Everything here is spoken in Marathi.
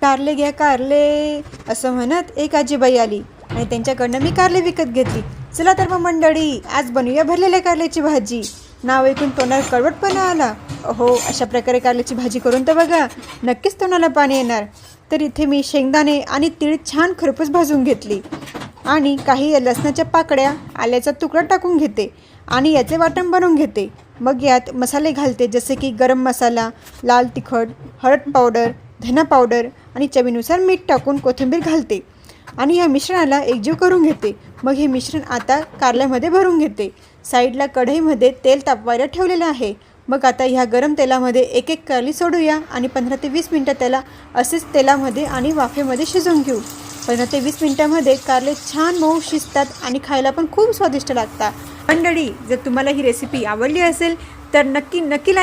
कारले घ्या कारले असं म्हणत एक आजीबाई आली. आणि त्यांच्याकडनं मी कारले विकत घेतली. चला तर मग मंडळी आज बनवूया भरलेल्या कारल्याची भाजी. नाव ऐकून तोंडाला कडवटपणा आला. हो अशा प्रकारे कारल्याची भाजी करून तर बघा नक्कीच तोंडाला पाणी येणार. तर इथे मी शेंगदाणे आणि तीळ छान खरपूस भाजून घेतली. आणि काही लसणाच्या पाकड्या आल्याचा तुकडा टाकून घेते. आणि याचे वाटण बनवून घेते. मग यात मसाले घालते जसे की गरम मसाला लाल तिखट हळद पावडर धना पावडर आणि चवीनुसार मीठ टाकून कोथिंबीर घालते. आणि या मिश्रणाला एकजीव करून घेते. मग हे मिश्रण आता कारल्यामध्ये भरून घेते. साईडला कढईमध्ये तेल तापवायला ठेवलेलं आहे. मग आता ह्या गरम तेलामध्ये एक एक कारली सोडूया आणि पंधरा ते वीस मिनटं त्याला असेच तेलामध्ये आणि वाफेमध्ये शिजवून घेऊ. पंधरा ते वीस मिनटामध्ये कारले छान मऊ शिजतात आणि खायला पण खूप स्वादिष्ट लागतात. मंडळी जर तुम्हाला ही रेसिपी आवडली असेल तर नक्की नक्की लाईक